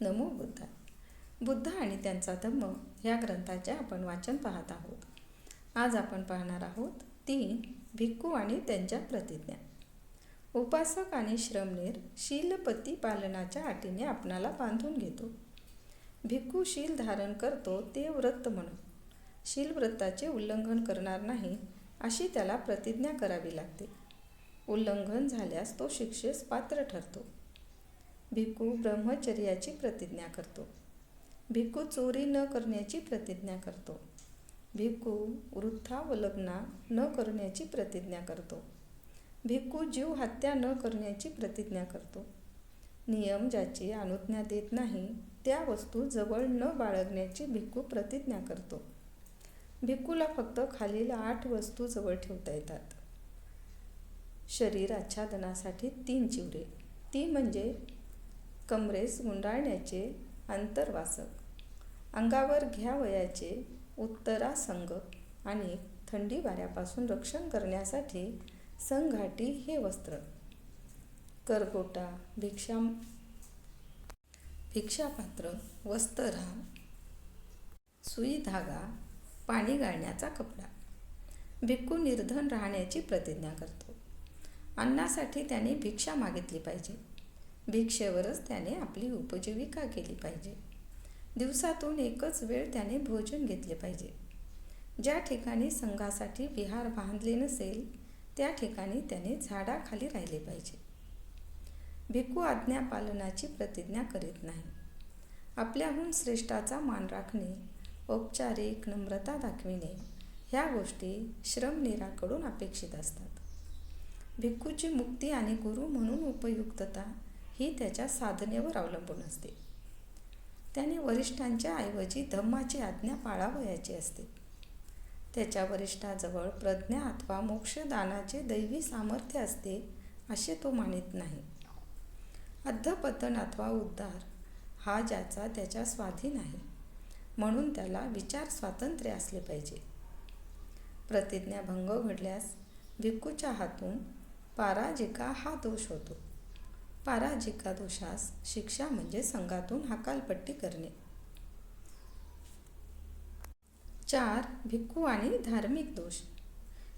नमो बुद्धा. बुद्ध आणि त्यांचा धम्म ह्या ग्रंथाचे आपण वाचन पाहत आहोत. आज आपण पाहणार आहोत ती भिक्खू आणि त्यांच्या प्रतिज्ञा. उपासक आणि श्रमणीर शीलपती पालनाच्या अटीने आपणाला बांधून घेतो. भिक्खू शील धारण करतो ते व्रत म्हणून. शीलव्रताचे उल्लंघन करणार नाही अशी त्याला प्रतिज्ञा करावी लागते. उल्लंघन झाल्यास तो शिक्षेस पात्र ठरतो. भिक्खू ब्रह्मचर्याची प्रतिज्ञा करतो. भिक्खू चोरी न करण्याची प्रतिज्ञा करतो. भिक्खू वृद्धावलग्ना न करण्याची प्रतिज्ञा करतो. भिक्खू जीव हत्या न करण्याची प्रतिज्ञा करतो. नियम ज्याची अनुज्ञा देत नाही त्या वस्तू जवळ न बाळगण्याची भिक्खू प्रतिज्ञा करतो. भिक्खूला फक्त खालील आठ वस्तू जवळ ठेवता येतात. शरीर आच्छादनासाठी तीन चिवरे ती म्हणजे कमरेस गुंडाळण्याचे अंतरवासक अंगावर घ्यावयाचे उत्तरासंग आणि थंडी वाऱ्यापासून रक्षण करण्यासाठी संघाटी हे वस्त्र. करगोटा भिक्षा भिक्षापात्र वस्तरा सुई धागा पाणी गाळण्याचा कपडा. भिक्खू निर्धन राहण्याची प्रतिज्ञा करतो. अन्नासाठी त्याने भिक्षा मागितली पाहिजे. भिक्षेवरच त्याने आपली उपजीविका केली पाहिजे. दिवसातून एकच वेळ त्याने भोजन घेतले पाहिजे. ज्या ठिकाणी संघासाठी विहार बांधले नसेल त्या ठिकाणी त्याने झाडाखाली राहिले पाहिजे. भिक्खू आज्ञापालनाची प्रतिज्ञा करीत नाही. आपल्याहून श्रेष्ठाचा मान राखणे औपचारिक नम्रता दाखविणे ह्या गोष्टी श्रमनिराकडून अपेक्षित असतात. भिक्खूची मुक्ती आणि गुरु म्हणून उपयुक्तता ही त्याच्या साधनेवर अवलंबून असते. त्याने वरिष्ठांच्या ऐवजी धम्माची आज्ञा पाळावयाची असते. त्याच्या वरिष्ठाजवळ प्रज्ञा अथवा मोक्षदानाचे दैवी सामर्थ्य असते असे तो मानित नाही. अधपतन अथवा उद्धार हा ज्याचा त्याच्या स्वाधीन आहे म्हणून त्याला विचार स्वातंत्र्य असले पाहिजे. प्रतिज्ञाभंग घडल्यास भिक्कूच्या हातून पाराजिका हा दोष होतो. पाराजिका दोषास शिक्षा म्हणजे संघातून हकालपट्टी करणे. चार भिक्खू आणि धार्मिक दोष.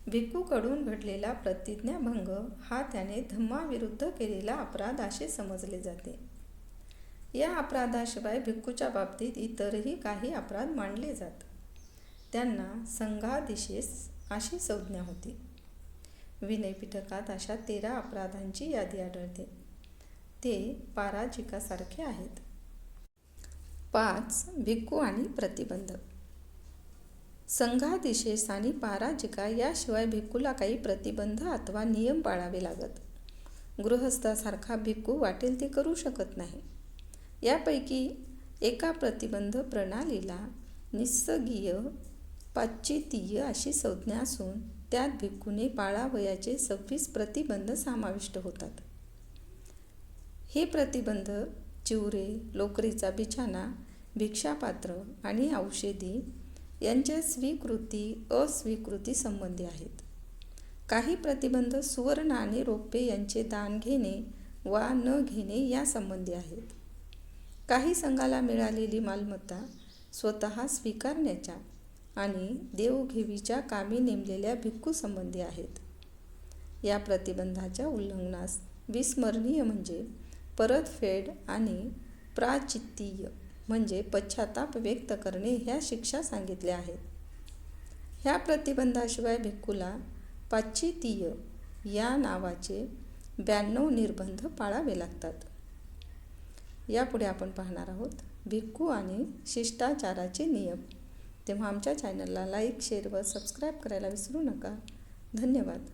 भिक्खूकडून घडलेला प्रतिज्ञाभंग हा त्याने धम्माविरुद्ध केलेला अपराध असे समजले जाते. या अपराधाशिवाय भिक्खूच्या बाबतीत इतरही काही अपराध मानले जात. त्यांना संघादिशेस अशी संज्ञा होती. विनयपीठकात अशा तेरा अपराधांची यादी आढळते. ते पाराजिकासारखे आहेत. पाच भिक्खू आणि प्रतिबंध. संघादिशेस आणि पाराजिका याशिवाय भिक्खूला काही प्रतिबंध अथवा नियम पाळावे लागत. गृहस्थासारखा भिक्खू वाटेल ते करू शकत नाही. यापैकी एका प्रतिबंध प्रणालीला निस्सगीय पाश्चितीय अशी संज्ञा असून त्यात भिक्खूने पाळावयाचे सव्वीस प्रतिबंध समाविष्ट होतात. हे प्रतिबंध चिवरे लोकरीचा बिछाना भिक्षापात्र आणि औषधी यांच्या स्वीकृती अस्वीकृती संबंधी आहेत. काही प्रतिबंध सुवर्ण आणि रोपे यांचे दान घेणे वा न घेणे या संबंधी आहेत. काही संघाला मिळालेली मालमत्ता स्वतः स्वीकारण्याच्या आणि देवघेवीच्या कामी नेमलेल्या भिक्खू संबंधी आहेत. या प्रतिबंधाच्या उल्लंघनास विस्मरणीय म्हणजे परतफेड आणि प्राचित्तीय म्हणजे पश्चाताप व्यक्त करणे ह्या शिक्षा सांगितल्या आहेत. ह्या प्रतिबंधाशिवाय भिक्खूला पाश्चितीय या नावाचे ब्याण्णव निर्बंध पाळावे लागतात. यापुढे आपण पाहणार आहोत भिक्खू आणि शिष्टाचाराचे नियम. तेव्हा आमच्या चॅनलला लाईक शेअर व सबस्क्राईब करायला विसरू नका. धन्यवाद.